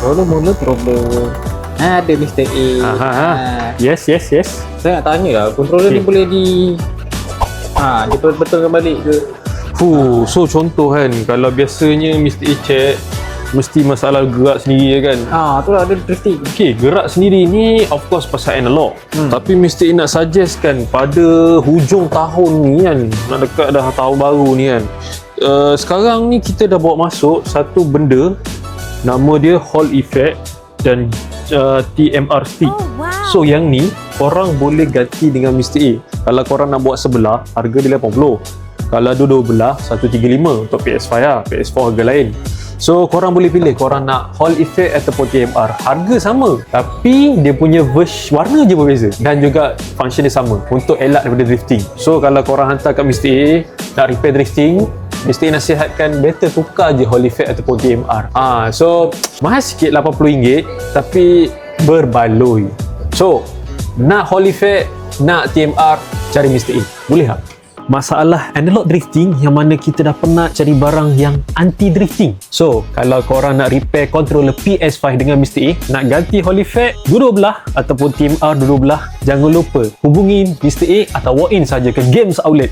Mula-mula problem Ada Mr. A Aha, ha. Ah, Yes, yes, yes. Saya nak tanya lah Controller ni Okay. boleh di Ha, dia betulkan balik ke? Fuh, so contoh kan, kalau biasanya Mr. A check, mesti masalah gerak sendiri kan. Ha, tu lah ada drifting Okay, gerak sendiri ni of course pasal analog. Hmm. Tapi Mr. A nak suggest kan pada hujung tahun ni kan, nak dekat dah tahun baru ni kan. Uh, sekarang ni kita dah bawa masuk satu benda nama dia Hall Effect dan uh, TMR. Oh, wow. So yang ni korang boleh ganti dengan Mr. A. Kalau korang nak buat sebelah, harga dia 80. Kalau dua-dua belah, 135 untuk PS5 lah. PS4 harga lain. So korang boleh pilih korang nak Hall Effect ataupun TMR. Harga sama tapi dia punya version warna je berbeza dan juga function dia sama untuk elak daripada drifting. So kalau korang hantar kat Mr. A nak repair drifting, A nasihatkan better tukar je Effect ataupun TMR. Ah, so mahal sikit RM80 tapi berbaloi. So, nak Effect, nak TMR, cari Mr. A. Boleh tak? Masalah analog drifting yang mana kita dah pernah cari barang yang anti drifting. So, kalau korang nak repair controller PS5 dengan Mr. A, nak ganti Hall Effect dua-dua belah ataupun TMR dua-dua belah, jangan lupa hubungi Mr. A atau walk in saja ke Games Outlet